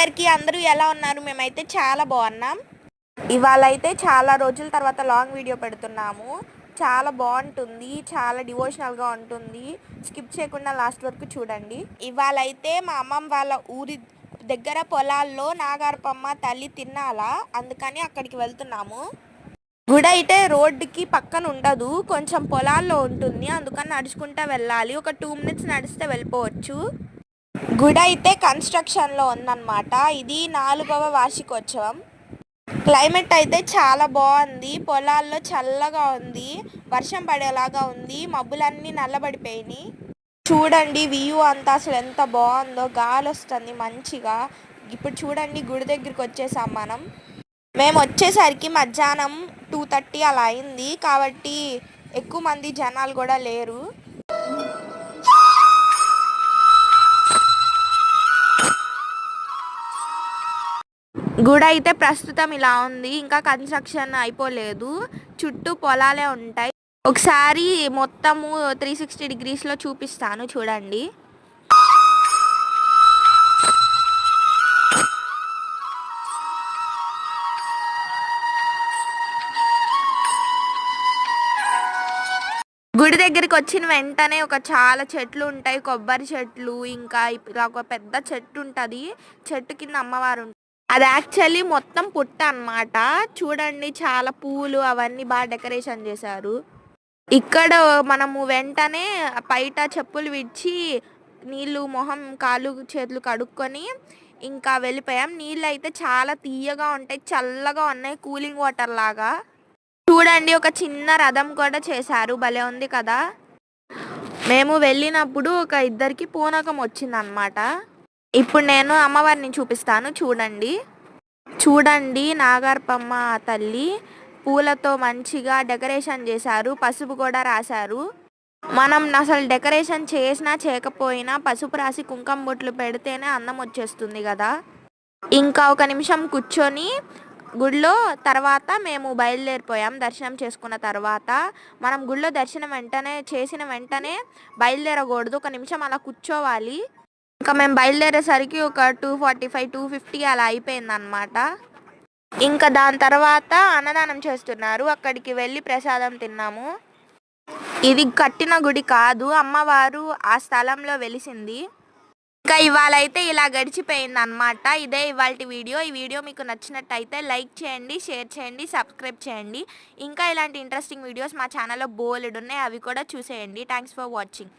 అందరూ ఎలా ఉన్నారు? మేమైతే చాలా బాగున్నాం. ఇవాళ అయితే చాలా రోజుల తర్వాత లాంగ్ వీడియో పెడుతున్నాము. చాలా బాగుంటుంది చాలా డివోషనల్గా ఉంటుంది. స్కిప్ చేయకుండా లాస్ట్ వరకు చూడండి. ఇవాళ అయితే మా అమ్మమ్మ వాళ్ళ ఊరి దగ్గర పొలాల్లో నాగార్పమ్మ తల్లి తిన్నాలా అందుకని అక్కడికి వెళ్తున్నాము. గుడి అయితే రోడ్డుకి పక్కన ఉండదు కొంచెం పొలాల్లో ఉంటుంది. అందుకని నడుచుకుంటా వెళ్ళాలి. ఒక టూ మినిట్స్ నడిస్తే వెళ్ళిపోవచ్చు. గుడి అయితే కన్స్ట్రక్షన్లో ఉందన్నమాట. ఇది నాలుగవ వార్షికోత్సవం. క్లైమేట్ అయితే చాలా బాగుంది. పొలాల్లో చల్లగా ఉంది. వర్షం పడేలాగా ఉంది. మబ్బులన్నీ నల్లబడిపోయినాయి. చూడండి వ్యూ అంతా అసలు ఎంత బాగుందో. గాలి వస్తుంది మంచిగా. ఇప్పుడు చూడండి గుడి దగ్గరికి వచ్చేసాం మనం. మేము వచ్చేసరికి మధ్యాహ్నం టూ థర్టీ అలా అయింది. కాబట్టి ఎక్కువ మంది జనాలు కూడా లేరు. గుడి అయితే ప్రస్తుతం ఇలా ఉంది. ఇంకా కన్స్ట్రక్షన్ అయిపోలేదు. చుట్టూ పొలాలే ఉంటాయి. ఒకసారి మొత్తము త్రీ సిక్స్టీ డిగ్రీస్లో చూపిస్తాను చూడండి. గుడి దగ్గరికి వచ్చిన వెంటనే ఒక చాలా చెట్లు ఉంటాయి. కొబ్బరి చెట్లు ఇంకా ఇలా ఒక పెద్ద చెట్టు ఉంటుంది. చెట్టు కింద అమ్మవారు అది యాక్చువల్లీ మొత్తం పుట్ట అన్నమాట. చూడండి చాలా పూలు అవన్నీ బాగా డెకరేషన్ చేశారు. ఇక్కడ మనము వెంటనే బయట చెప్పులు విడిచి నీళ్ళు మొహం కాళ్ళు చేతులు కడుక్కొని ఇంకా వెళ్ళిపోయాం. నీళ్ళు అయితే చాలా తీయగా ఉంటాయి చల్లగా ఉన్నాయి కూలింగ్ వాటర్ లాగా. చూడండి ఒక చిన్న రథం కూడా చేశారు. భలే ఉంది కదా. మేము వెళ్ళినప్పుడు ఒక ఇద్దరికి పూనకం వచ్చిందనమాట ఇప్పుడు నేను అమ్మవారిని చూపిస్తాను చూడండి. చూడండి నాగార్పమ్మ తల్లి పూలతో మంచిగా డెకరేషన్ చేశారు పసుపు కూడా రాశారు. మనం అసలు డెకరేషన్ చేసినా చేయకపోయినా పసుపు రాసి కుంకుమ బొట్లు పెడితేనే అందం వచ్చేస్తుంది కదా. ఇంకా ఒక నిమిషం కూర్చొని గుడిలో తర్వాత మేము బయలుదేరిపోయాం దర్శనం చేసుకున్న తర్వాత. మనం గుడిలో దర్శనం వెంటనే చేసిన వెంటనే బయలుదేరకూడదు ఒక నిమిషం అలా కూర్చోవాలి. ఇంకా మేము బయలుదేరేసరికి ఒక two forty five two fifty అలా అయిపోయింది అనమాట ఇంకా దాని తర్వాత అన్నదానం చేస్తున్నారు. అక్కడికి వెళ్ళి ప్రసాదం తిన్నాము. ఇది కట్టిన గుడి కాదు అమ్మవారు ఆ స్థలంలో వెలిసింది. ఇంకా ఇవాళైతే ఇలా గడిచిపోయింది అనమాట ఇదే ఇవాళ వీడియో. ఈ వీడియో మీకు నచ్చినట్టయితే లైక్ చేయండి షేర్ చేయండి సబ్స్క్రైబ్ చేయండి. ఇంకా ఇలాంటి ఇంట్రెస్టింగ్ వీడియోస్ మా ఛానల్లో బోలెడు ఉన్నాయి అవి కూడా చూసేయండి. Thanks for watching.